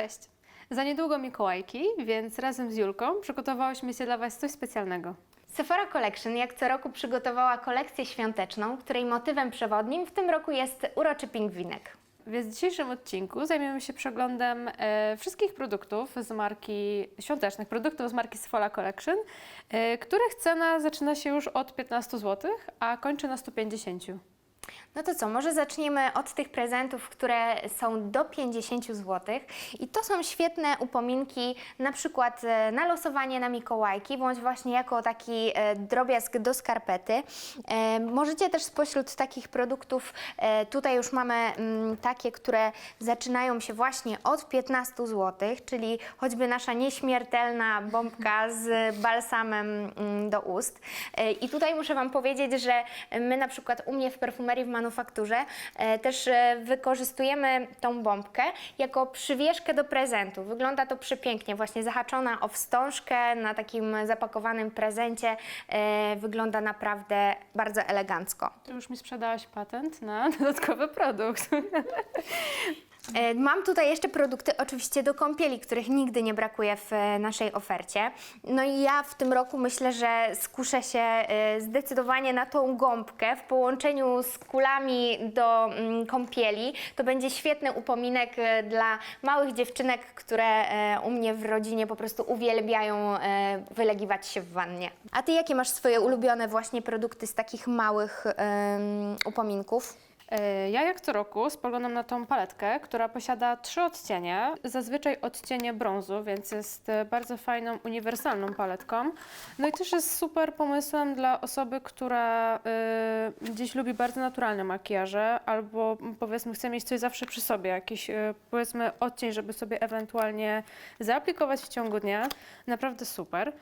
Cześć. Za niedługo Mikołajki, więc razem z Julką przygotowałyśmy się dla Was coś specjalnego. Sephora Collection jak co roku przygotowała kolekcję świąteczną, której motywem przewodnim w tym roku jest uroczy pingwinek. Więc w dzisiejszym odcinku zajmiemy się przeglądem e, wszystkich produktów z marki, świątecznych produktów z marki Sephora Collection, e, których cena zaczyna się już od 15 zł, a kończy na 150. No to co, może zaczniemy od tych prezentów, które są do 50 zł. I to są świetne upominki, na przykład e, na losowanie na Mikołajki, bądź właśnie jako taki e, drobiazg do skarpety. E, Możecie też spośród takich produktów, tutaj już mamy mm, takie, które zaczynają się właśnie od 15 zł, czyli choćby nasza nieśmiertelna bombka z balsamem mm, do ust. I tutaj muszę Wam powiedzieć, że my na przykład u mnie w perfumerii w manufakturze e, też e, wykorzystujemy tą bombkę jako przywieszkę do prezentu. Wygląda to przepięknie, właśnie zahaczona o wstążkę na takim zapakowanym prezencie. E, Wygląda naprawdę bardzo elegancko. Ty już mi sprzedałaś patent na dodatkowy produkt. E, Mam tutaj jeszcze produkty oczywiście do kąpieli, których nigdy nie brakuje w e, naszej ofercie. No i ja w tym roku myślę, że skuszę się e, zdecydowanie na tą gąbkę w połączeniu z kulami do mm, kąpieli. To będzie świetny upominek dla małych dziewczynek, które u mnie w rodzinie po prostu uwielbiają wylegiwać się w wannie. A ty jakie masz swoje ulubione właśnie produkty z takich małych upominków? E, Ja jak co roku spoglądam na tą paletkę, która posiada trzy odcienie, zazwyczaj odcienie brązu, więc jest e, bardzo fajną, uniwersalną paletką. No i też jest super pomysłem dla osoby, która e, gdzieś lubi bardzo naturalne makijaże, albo powiedzmy chce mieć coś zawsze przy sobie, jakiś e, powiedzmy odcień, żeby sobie ewentualnie zaaplikować w ciągu dnia. Naprawdę super.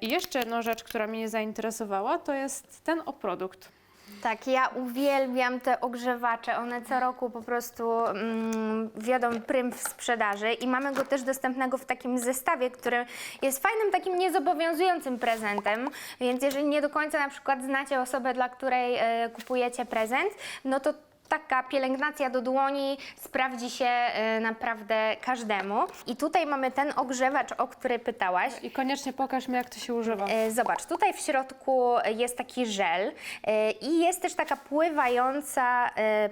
I jeszcze jedną rzecz, która mnie zainteresowała, to jest ten o produkt. Tak, ja uwielbiam te ogrzewacze. One co roku po prostu mm, wiodą prym w sprzedaży i mamy go też dostępnego w takim zestawie, który jest fajnym, takim niezobowiązującym prezentem. Więc jeżeli nie do końca na przykład znacie osobę, dla której e, kupujecie prezent, no to taka pielęgnacja do dłoni sprawdzi się e, naprawdę każdemu. I tutaj mamy ten ogrzewacz, o który pytałaś. I koniecznie pokaż mi, jak to się używa. E, Zobacz, tutaj w środku jest taki żel e, i jest też taka pływająca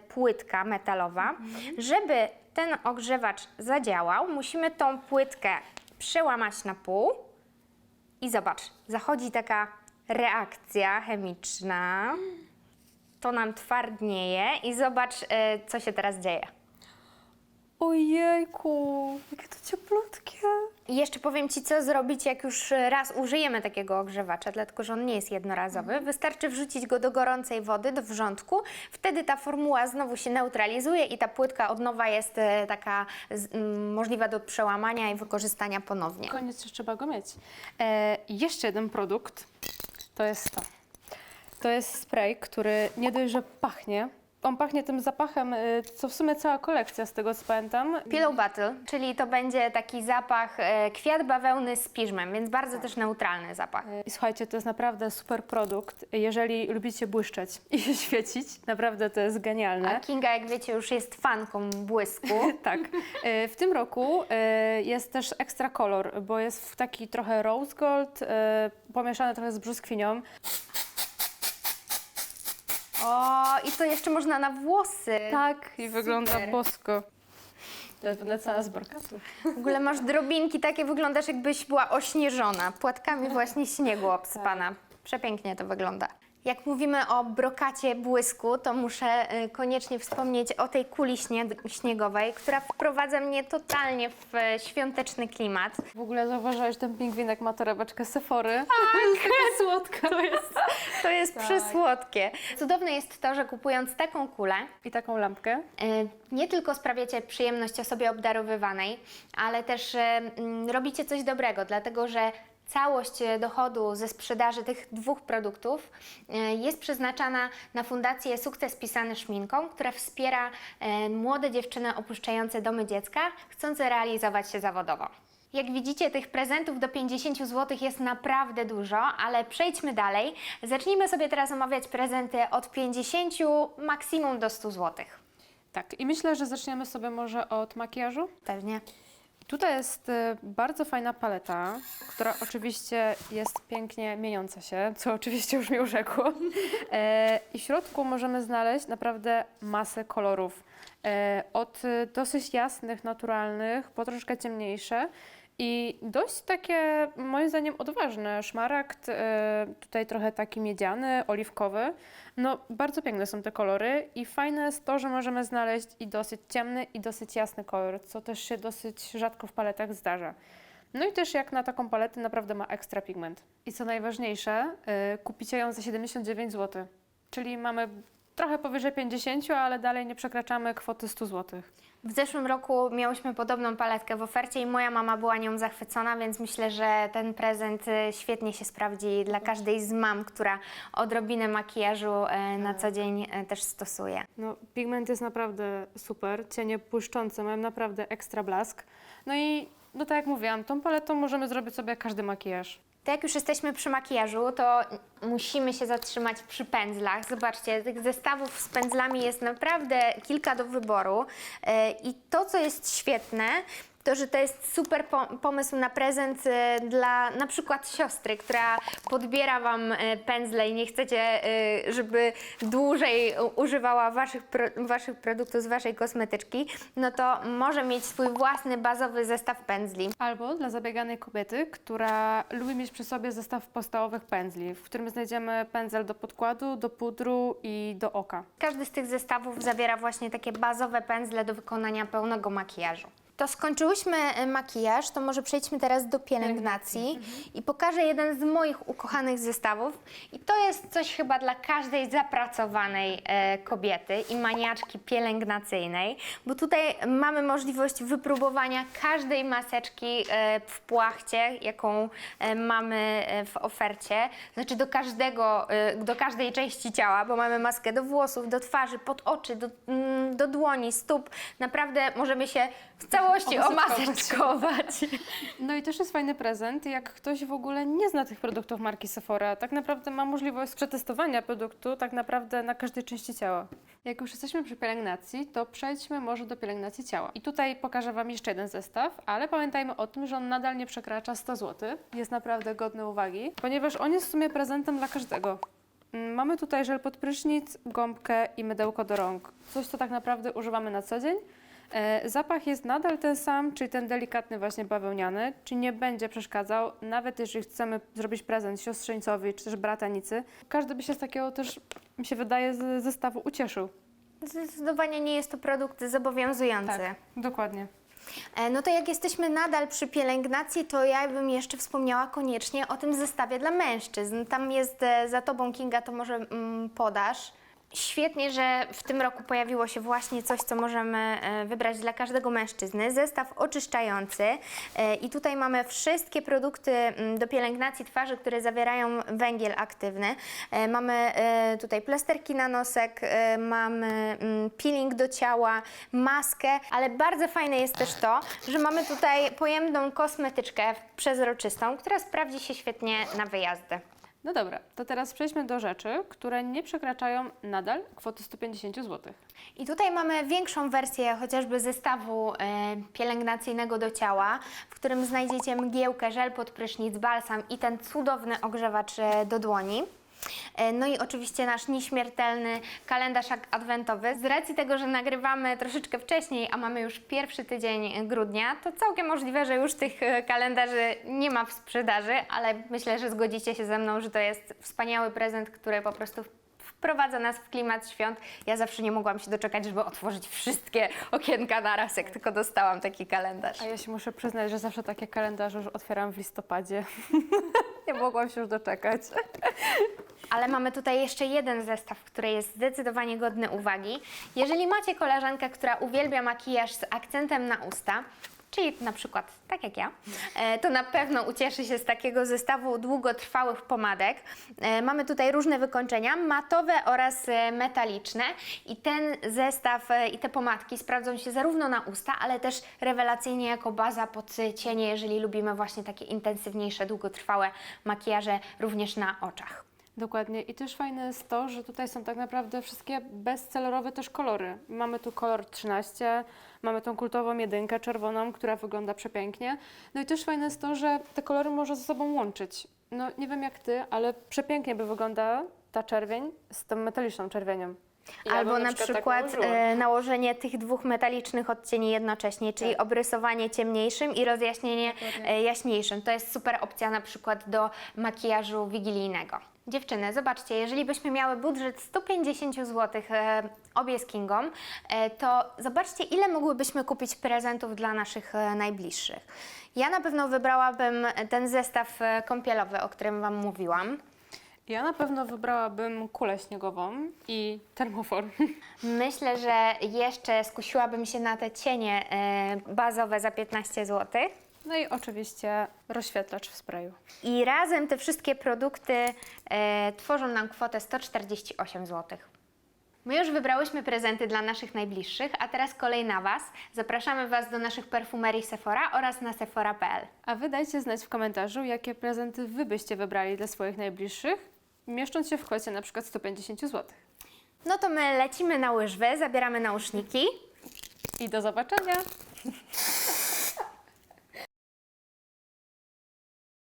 płytka metalowa. Żeby ten ogrzewacz zadziałał, musimy tą płytkę przełamać na pół i zobacz, zachodzi taka reakcja chemiczna. To nam twardnieje i zobacz, e, co się teraz dzieje. Ojejku, jakie to cieplutkie. I jeszcze powiem Ci, co zrobić, jak już raz użyjemy takiego ogrzewacza, dlatego że on nie jest jednorazowy. Wystarczy wrzucić go do gorącej wody, do wrzątku. Wtedy ta formuła znowu się neutralizuje i ta płytka od nowa jest e, taka z, m, możliwa do przełamania i wykorzystania ponownie. Koniecznie trzeba go mieć. E, jeszcze jeden produkt, to jest to. To jest spray, który nie dość, że pachnie, on pachnie tym zapachem, e, co w sumie cała kolekcja, z tego co pamiętam. Pillow Battle, czyli to będzie taki zapach e, kwiat bawełny z piżmem, więc bardzo też neutralny zapach. I słuchajcie, to jest naprawdę super produkt. Jeżeli lubicie błyszczeć i się świecić, naprawdę to jest A genialne. Kinga, jak wiecie, już jest fanką błysku. Tak. E, W tym roku jest też ekstra kolor, bo jest w taki trochę rose gold, pomieszany trochę z brzoskwinią. O, i to jeszcze można na włosy. Tak, i wygląda Super. bosko. To jest będę cała z brokatu. W ogóle masz drobinki, takie wyglądasz jakbyś była ośnieżona, płatkami właśnie śniegu obsypana. Przepięknie to wygląda. Jak mówimy o brokacie błysku, to muszę y, koniecznie wspomnieć o tej kuli śnie śniegowej, która wprowadza mnie totalnie w e, świąteczny klimat. W ogóle zauważyłeś, ten pingwinek ma torebeczkę Sephory. Tak. jest taka słodka. To jest. To jest Tak. przysłodkie. Cudowne jest to, że kupując taką kulę, I taką lampkę. E, nie tylko sprawiacie przyjemność osobie obdarowywanej, ale też e, mm, robicie coś dobrego, dlatego że całość e, dochodu ze sprzedaży tych dwóch produktów e, jest przeznaczana na Fundację Sukces Pisany Szminką, która wspiera e, młode dziewczyny opuszczające domy dziecka, chcące realizować się zawodowo. Jak widzicie, tych prezentów do 50 zł jest naprawdę dużo, ale przejdźmy dalej. Zacznijmy sobie teraz omawiać prezenty od 50 maksimum do 100 zł. Tak, i myślę, że zaczniemy sobie może od makijażu. Pewnie. Tutaj jest e, bardzo fajna paleta, która oczywiście jest pięknie mieniąca się, co oczywiście już mi urzekło. E, I w środku możemy znaleźć naprawdę masę kolorów. E, Od e, dosyć jasnych, naturalnych, po troszkę ciemniejsze. I dość takie, moim zdaniem, odważne. Szmaragd, e, tutaj trochę taki miedziany, oliwkowy. No, bardzo piękne są te kolory i fajne jest to, że możemy znaleźć i dosyć ciemny, i dosyć jasny kolor, co też się dosyć rzadko w paletach zdarza. No i też jak na taką paletę naprawdę ma ekstra pigment. I co najważniejsze, y, kupicie ją za 79 zł. Czyli mamy trochę powyżej 50, ale dalej nie przekraczamy kwoty 100 zł. W zeszłym roku miałyśmy podobną paletkę w ofercie i moja mama była nią zachwycona, więc myślę, że ten prezent y, świetnie się sprawdzi dla każdej z mam, która odrobinę makijażu e, na co dzień e, też stosuje. No, pigment jest naprawdę super, cienie błyszczące mają naprawdę ekstra blask. No i no tak jak mówiłam, tą paletą możemy zrobić sobie każdy makijaż. To jak już jesteśmy przy makijażu, to musimy się zatrzymać przy pędzlach. Zobaczcie, tych zestawów z pędzlami jest naprawdę kilka do wyboru. E, I to, co jest świetne, to, że to jest super po- pomysł na prezent e, dla na przykład siostry, która podbiera Wam e, pędzle i nie chcecie, e, żeby dłużej używała waszych, waszych produktów z Waszej kosmetyczki, no to może mieć swój własny bazowy zestaw pędzli. Albo dla zabieganej kobiety, która lubi mieć przy sobie zestaw podstawowych pędzli, w którym znajdziemy pędzel do podkładu, do pudru i do oka. Każdy z tych zestawów zawiera właśnie takie bazowe pędzle do wykonania pełnego makijażu. To skończyłyśmy e, makijaż, to może przejdźmy teraz do pielęgnacji i pokażę jeden z moich ukochanych zestawów. I to jest coś chyba dla każdej zapracowanej e, kobiety i maniaczki pielęgnacyjnej, bo tutaj mamy możliwość wypróbowania każdej maseczki e, w płachcie, jaką e, mamy e, w ofercie. Znaczy do każdego, e, do każdej części ciała, bo mamy maskę do włosów, do twarzy, pod oczy, do, mm, do dłoni, stóp. Naprawdę możemy się w całości Omaseczkować. No i też jest fajny prezent, jak ktoś w ogóle nie zna tych produktów marki Sephora, tak naprawdę ma możliwość przetestowania produktu tak naprawdę na każdej części ciała. Jak już jesteśmy przy pielęgnacji, to przejdźmy może do pielęgnacji ciała. I tutaj pokażę Wam jeszcze jeden zestaw, ale pamiętajmy o tym, że on nadal nie przekracza 100 zł. Jest naprawdę godny uwagi, ponieważ on jest w sumie prezentem dla każdego. Mm, Mamy tutaj żel pod prysznic, gąbkę i mydełko do rąk. Coś, co tak naprawdę używamy na co dzień. E, Zapach jest nadal ten sam, czyli ten delikatny właśnie bawełniany, czyli nie będzie przeszkadzał, nawet jeżeli chcemy zrobić prezent siostrzeńcowi czy też bratanicy. Każdy by się z takiego też, mi się wydaje, z zestawu ucieszył. Zdecydowanie nie jest to produkt zobowiązujący. dokładnie. E, No to jak jesteśmy nadal przy pielęgnacji, to ja bym jeszcze wspomniała koniecznie o tym zestawie dla mężczyzn. Tam jest e, za Tobą, Kinga, to może mm, podasz. Świetnie, że w tym roku pojawiło się właśnie coś, co możemy e, wybrać dla każdego mężczyzny. Zestaw oczyszczający. E, I tutaj mamy wszystkie produkty mm, do pielęgnacji twarzy, które zawierają węgiel aktywny. E, Mamy tutaj plasterki na nosek, mamy mm, peeling do ciała, maskę, ale bardzo fajne jest też to, że mamy tutaj pojemną kosmetyczkę przezroczystą, która sprawdzi się świetnie na wyjazdy. No dobra, to teraz przejdźmy do rzeczy, które nie przekraczają nadal kwoty 150 zł. I tutaj mamy większą wersję chociażby zestawu e, pielęgnacyjnego do ciała, w którym znajdziecie mgiełkę, żel pod prysznic, balsam i ten cudowny ogrzewacz e, do dłoni. E, No i oczywiście nasz nieśmiertelny kalendarz adwentowy. Z racji tego, że nagrywamy troszeczkę wcześniej, a mamy już pierwszy tydzień grudnia, to całkiem możliwe, że już tych e, kalendarzy nie ma w sprzedaży, ale myślę, że zgodzicie się ze mną, że to jest wspaniały prezent, który po prostu wprowadza nas w klimat świąt. Ja zawsze nie mogłam się doczekać, żeby otworzyć wszystkie okienka naraz, jak tylko dostałam taki kalendarz. A ja się muszę przyznać, że zawsze takie kalendarze już otwieram w listopadzie. nie mogłam się już doczekać. Ale mamy tutaj jeszcze jeden zestaw, który jest zdecydowanie godny uwagi. Jeżeli macie koleżankę, która uwielbia makijaż z akcentem na usta, czyli na przykład tak jak ja, e, to na pewno ucieszy się z takiego zestawu długotrwałych pomadek. E, Mamy tutaj różne wykończenia, matowe oraz e, metaliczne i ten zestaw i te pomadki sprawdzą się zarówno na usta, ale też rewelacyjnie jako baza pod cienie, jeżeli lubimy właśnie takie intensywniejsze, długotrwałe makijaże również na oczach. Dokładnie. I też fajne jest to, że tutaj są tak naprawdę wszystkie bezcelerowe też kolory. Mamy tu kolor 13, mamy tą kultową jedynkę czerwoną, która wygląda przepięknie. No i też fajne jest to, że te kolory można ze sobą łączyć. No nie wiem jak ty, ale przepięknie by wygląda ta czerwień z tą metaliczną czerwienią. Ja Albo na tak przykład e, nałożenie tych dwóch metalicznych odcieni jednocześnie, czyli Tak. obrysowanie ciemniejszym i rozjaśnienie Dokładnie. e, jaśniejszym. To jest super opcja na przykład do makijażu wigilijnego. Dziewczyny, zobaczcie, jeżeli byśmy miały budżet 150 zł e, obie z Kingą, e, to zobaczcie, ile mogłybyśmy kupić prezentów dla naszych e, najbliższych. Ja na pewno wybrałabym ten zestaw e, kąpielowy, o którym Wam mówiłam. Ja na pewno wybrałabym kulę śniegową i termofor. Myślę, że jeszcze skusiłabym się na te cienie e, bazowe za 15 zł. No i oczywiście rozświetlacz w sprayu. I razem te wszystkie produkty e, tworzą nam kwotę 148 zł. My już wybrałyśmy prezenty dla naszych najbliższych, a teraz kolej na Was. Zapraszamy Was do naszych perfumerii Sephora oraz na sephora.pl. A wy dajcie znać w komentarzu, jakie prezenty wy byście wybrali dla swoich najbliższych, mieszcząc się w kwocie na przykład 150 zł. No to my lecimy na łyżwy, zabieramy nauszniki. I do zobaczenia!